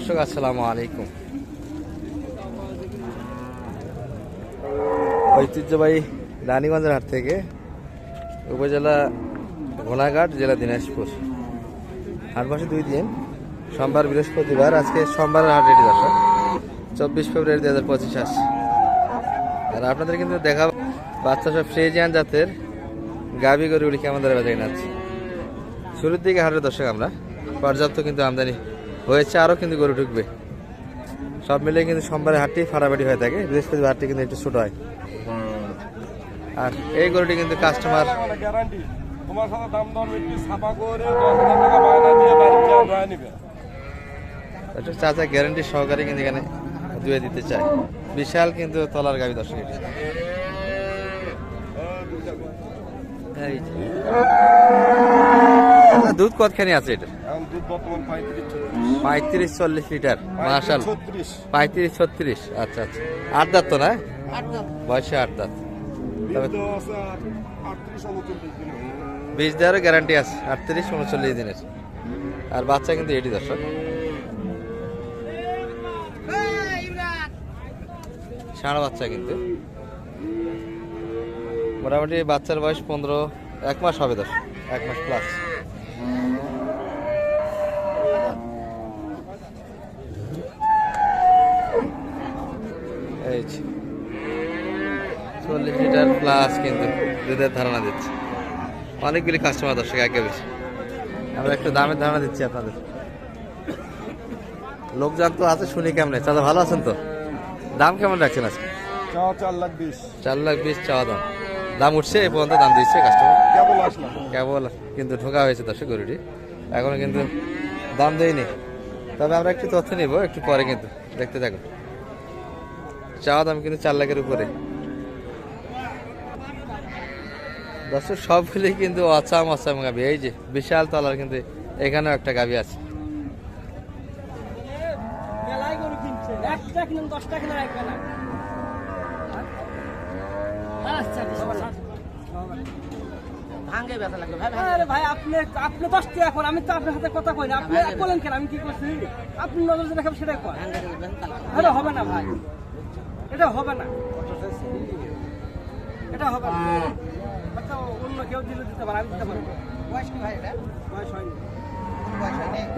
দর্শক, আসসালামু আলাইকুম। ঐতিহ্যবাহী রানীগঞ্জের হাট থেকে উপজেলা ঘোনাঘাট জেলা দিনাজপুর। হাট মাসে দুই দিন, সোমবার, বৃহস্পতিবার, আজকে সোমবারের হাট রেডি দর্শক। চব্বিশ ফেব্রুয়ারি দু হাজার পঁচিশ আসছে আর আপনাদের কিন্তু দেখা, বাচ্চা সব ফ্রেজিয়ান জাতের গাবি গরুগুলিকে আমাদের বাজারে নাচ্ছে শুরুর দিকে হাটের দর্শক আমরা, পর্যাপ্ত কিন্তু আমদানি হয়েছে আরও কিন্তু গরু ঢুকবে। সব মিলিয়ে কিন্তু সোমবারে হাটটি ফাটাফাটি হয়ে থাকে। বৃহস্পতিবার হাটটি কিন্তু একটু ছোট হয়। আর এই গরুটি কিন্তু কাস্টমার একটু চাচা গ্যারান্টি সহকারে কিন্তু এখানে ধুয়ে দিতে চায়। বিশাল কিন্তু তলার গাবি দর্শক। আচ্ছা, দুধ কতখানি আছে এটা? দুধ বর্তমান পঁয়ত্রিশ চল্লিশ লিটার মার্শাল পঁয়ত্রিশ ছত্রিশ। আচ্ছা আচ্ছা। আট দাঁত তো না? বয়সে আট দাঁত। তবে বীজ দেওয়া আছে আটত্রিশ উনচল্লিশ দিন দেওয়ারও গ্যারান্টি আছে আটত্রিশ উনচল্লিশ দিনের। আর বাচ্চা কিন্তু এটি দর্শক। ষাঁড় বাচ্চা কিন্তু। মোটামুটি বাচ্চার বয়স পনেরো এক মাস হবে দশ এক মাস প্লাস এই যে। চল্লিশ লিটার প্লাস কিন্তু দুধের ধারণা দিচ্ছে। অনেকগুলি কাস্টমার দর্শক একে বেশি। আমরা একটু দামের ধারণা দিচ্ছি আপনাদের। লোকজন তো আছে শুনি কেমন? চাচা ভালো আছেন তো? দাম কেমন রাখছেন আজকে? চার লাখ বিশ। চার লাখ বিশ চাওয়া দাম। দাম উঠছে এই পর্যন্ত দাম দিচ্ছে কাস্টমার কেবল কিন্তু ঢোকা হয়েছে দর্শক গরুটি এখনও কিন্তু দাম দেয়নি। তবে আমরা একটু তথ্য নিব একটু পরে কিন্তু দেখতে থাকো চাওয়া দাম কিন্তু চার লাখের উপরে। দর্শক সবগুলি কিন্তু অচাম অচাম গাবি। এই যে বিশাল তলার কিন্তু এখানেও একটা গাবি আছে। মেলায় গরু কিনছে। একটা কিনুন দশটা কিনে রাখবে না। ভাঙ্গে ব্যথা লাগবে ভাই আরে ভাই আপনি আপনি দশটি এখন আমি তো আপনার সাথে কথা কই আপনি বলেন কেন আমি কি করছি? আপনি নজর দেখাবেন সেটাই কর ভাঙ্গে ব্যথা লাগবে এটা হবে না ভাই। এটা হবে না। এটা হবে না। হয়তো অন্য কেউ দিলে দিতে পারে আমি দিতে পারব। বয়স কি ভাই এটা? বয়স হয়নি।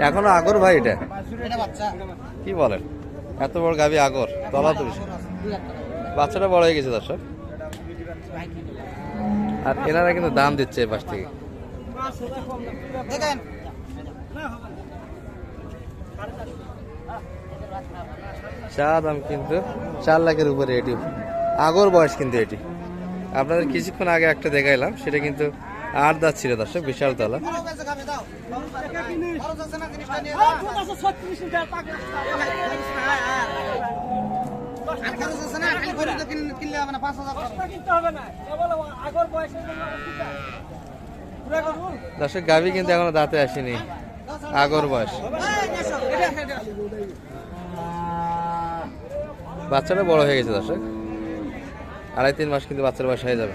এখনও আগর ভাই এটা? এটা কি বলেন? এত বড় গাবি আগর তলা তো বাচ্চাটা বড় হয়ে গেছে দর্শক। আর এনারা কিন্তু দাম দিচ্ছে এই পাশ থেকে। চা দাম কিন্তু চার লাখের উপরে এটি। আগর বয়স কিন্তু এটি। আপনাদের কিছুক্ষণ আগে একটা দেখাইলাম, সেটা কিন্তু আট দাঁত ছিল দর্শক বিশাল তলা আর আর দর্শক, গাভি কিন্তু এখনও দাঁতে আসেনি, আগর বয়স। বাচ্চাটা বড় হয়ে গেছে দর্শক। আড়াই তিন মাস কিন্তু বাচ্চার বয়স হয়ে যাবে।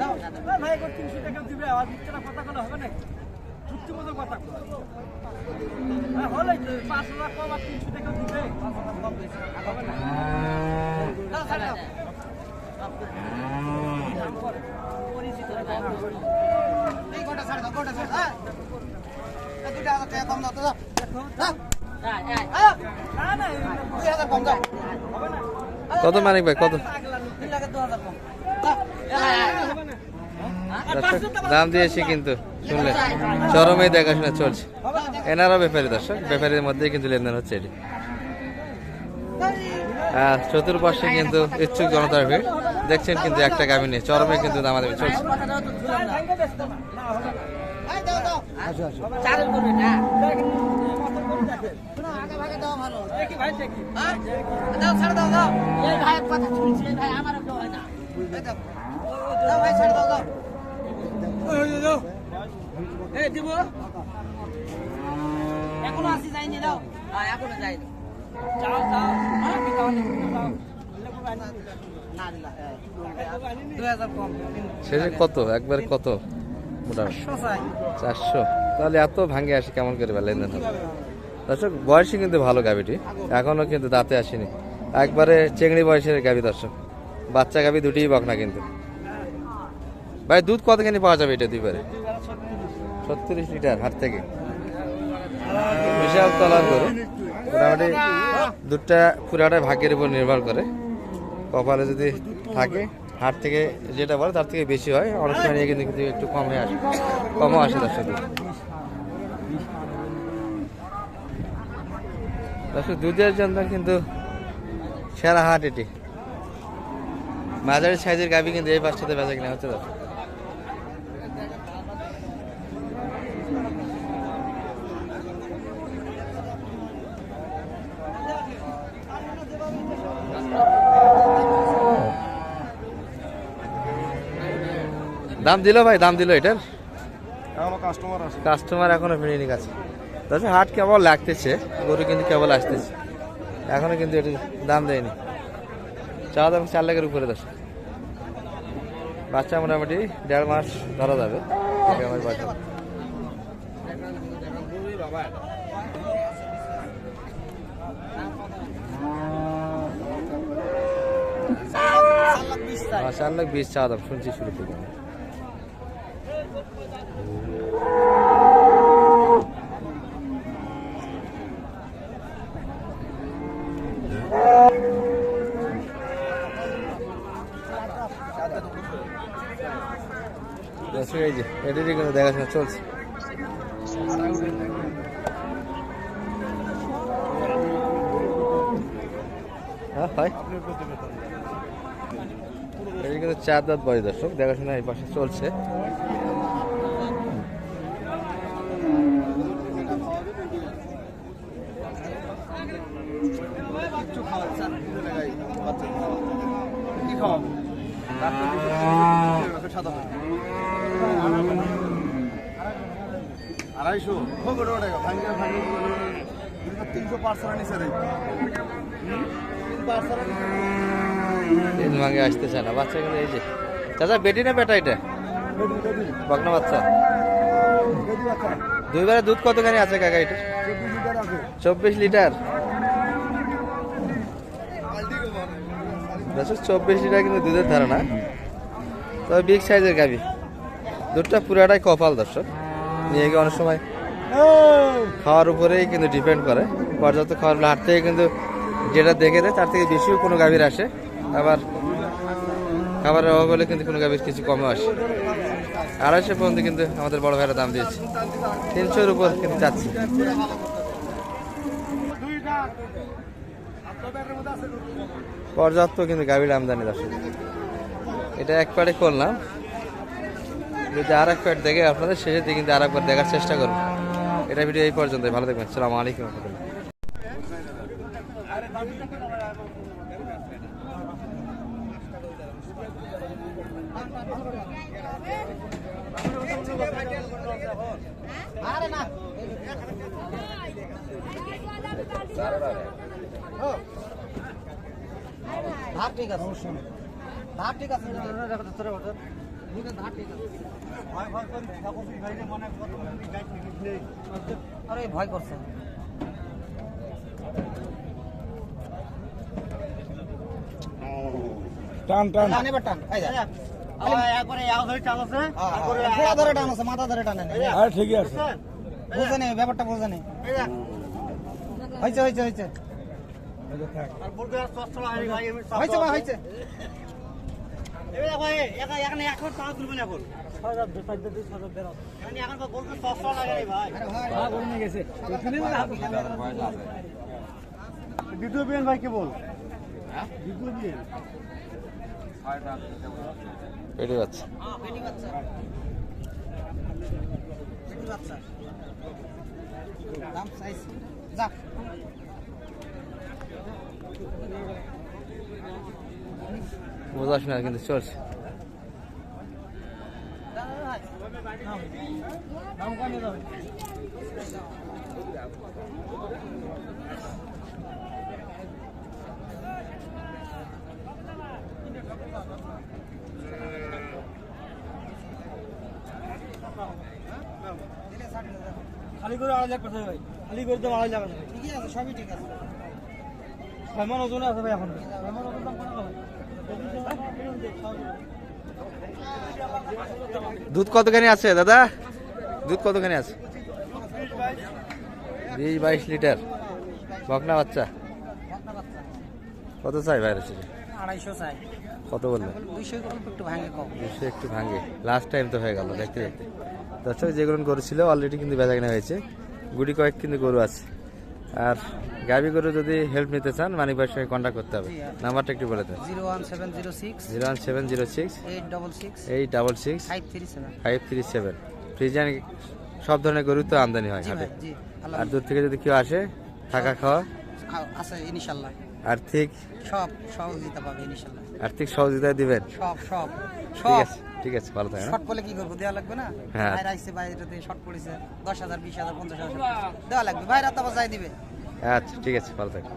দাও ভাই তিনশো টাকা দিবে কথা বলে হবে না কত মানিক ভাই কত? লোক। তিন লাখের দু হাজার কম। দাম দিয়েছি কিন্তু শুনলেন চরমে দেখাশোনা চলছে। এনারা ব্যাপারী, দর্শক, ব্যাপারীর মধ্যেই কিন্তু লেনদেন হচ্ছে এটি। চতুর্পাশে কিন্তু ইচ্ছুক জনতার ভিড়। দেখছেন কিন্তু একটা গাভী নিয়ে, চরমে কিন্তু দামাদামি চলছে। ভাই হয় না দিব? এখনও আসি যাইনি দাও হ্যাঁ এখনও যাইনি। কি না কম। শেষে কত? একবারে কত? মোটামুটি। চারশো তাহলে এত ভাঙে আসে কেমন করে বা লেনদেন হবে দর্শক বয়সই কিন্তু ভালো গাভিটি। এখনও কিন্তু দাঁতে আসেনি। একবারে চেংড়ি বয়সের গাভি দর্শক। বাচ্চা গাভি দুটিই বকনা কিন্তু। ভাই, দুধ কতখানি পাওয়া যাবে এটা দুইবারে ছত্রিশ লিটার হাট থেকে। বিশাল তলার করে মোটামুটি দুধটা পুরাটাই ভাগ্যের উপর নির্ভর করে। কপালে যদি থাকে, হাট থেকে যেটা বলে তার থেকে বেশি হয়। অনেক সময় নিয়ে কিন্তু কিন্তু একটু কমে আসে। কমও আসে দুধ। দর্শক, দুধের জন্য কিন্তু সেরা হাট এটি। মাঝারি সাইজের গাভি কিন্তু এই পাঁচটাতে বেচা কিনা হচ্ছে দর্শক। দাম দিল ভাই দাম দিল এটার? কাস্টমার এখনও ফিরিনি কাছে তাছাড়া হাট কেবল লাগতেছে গরু কিন্তু কেবল আসতেছে। এখনও কিন্তু এটি দাম দেয়নি। চা দাম চার লাখের উপরে দশ। বাচ্চা মোটামুটি দেড় মাস ধরা যাবে। বাচ্চা। চার লাখ বিশ চা দাম শুনছি শুরু থেকে আমি। দর্শক এই যে এটারই কিন্তু দেখাশোনা চলছে হ্যাঁ হয় এটা কিন্তু চার দাঁত বয়স দর্শক দেখাশোনা এই পাশে চলছে কি আড়াইশো? তিনশো পার্সেন্ট নিচে তিন ভাগে আসতে চায় না বাচ্চা কিন্তু এই যে। চাচা বেটি না বেটা এটা? বকনা বাচ্চা। দুইবারে দুধ কতখানি আছে কাকা এটা চব্বিশ লিটার চব্বিশ লিটার? কিন্তু দুধের ধারণা। তবে বিগ সাইজের গাবি। দুধটা পুরাটাই কপাল দর্শক। নিয়ে গিয়ে অনেক সময় খাওয়ার উপরেই কিন্তু ডিপেন্ড করে। পর্যাপ্ত খাওয়ার হাট থেকে কিন্তু যেটা দেখে দেয় তার থেকে বেশিও কোনো গাভীর আসে। আবার খাবারের অভাব হলে কিন্তু কোনো গাভীর কিছু কমে আসে। আড়াইশো পর্যন্ত কিন্তু আমাদের বড় ভাইরা দাম দিয়েছে। তিনশোর উপর কিন্তু চাচ্ছি পর্যাপ্ত কিন্তু গাভীর আমদানি দর্শক। এটা এক পাড়ে করলাম যদি আর এক প্যাট দেখে আপনাদের, শেষের দিকে কিন্তু আর একবার দেখার চেষ্টা করুন এটা ভিডিও এই পর্যন্ত ভালো দেখবেন সালাম আলাইকুম ধাপ ঠিক আছে ধাপ ঠিক আছে আরে ভয় করছে। টান টান। টান এবার টান। ধরে টান মাথা ধরে আর ঠিকই আছে। বুঝে নেই ব্যাপারটা বুঝে নেই হয়েছে হয়েছে দ্বিতীয় বিয়ান ভাই কে বল? দ্বিতীয় বিয়ান পেটে বাচ্চা বাচ্চা দাম চাইছি। যা। কিন্তু চলছে দাদা ভাই দাম কমে যাবে খালি করে আড়াই লাখ পাঠাবে ভাই। খালি করে দাম আড়াই লাখ ঠিকই আছে সবই ঠিক আছে। ছয় মন ওজন আছে ভাই এখন। ছয় ওজন দাম কত দুধ কতখানি আছে দাদা? দুধ কতখানি আছে? বিশ বাইশ লিটার। বকনা বাচ্চা? কত চাই বাইরে ছিল আড়াইশো চাই। কত বললেন? দুইশো একটু ভাঙে দুশো একটু ভাঙে। লাস্ট টাইম তো হয়ে গেল দেখতে দেখতে। দর্শক যেগুলো গরু ছিল অলরেডি কিন্তু বেচা কেনা হয়েছে। গুটি কয়েক কিন্তু গরু আছে। আর গাবি গরু যদি হেল্প নিতে চান মানিক ভাইয়ের সঙ্গে কন্ট্যাক্ট করতে হবে। নাম্বারটা একটু বলে দেন। Zero one seven zero six zero one seven zero six eight double six eight double six five three seven. Five three seven. ফ্রিজান সব ধরনের গরু তো আমদানি হয় হাটে। আর দূর থেকে যদি কেউ আসে থাকা খাওয়া? আছে ইনশাল্লাহ। আর্থিক? সব সহযোগিতা পাবে ইনশাল্লাহ। আর্থিক সহযোগিতা দিবেন? সব সব সব। ঠিক আছে ভালো থাকেন হ্যাঁ? শর্ট পড়লে কি করব? দেওয়া লাগবে না? হ্যাঁ। বাইরে আসছে বাইরেতে শর্ট পড়েছে দশ হাজার বিশ হাজার পঞ্চাশ হাজার দেওয়া লাগবে বাইরে তো যাই দিবে। আচ্ছা ঠিক আছে ভালো থাকেন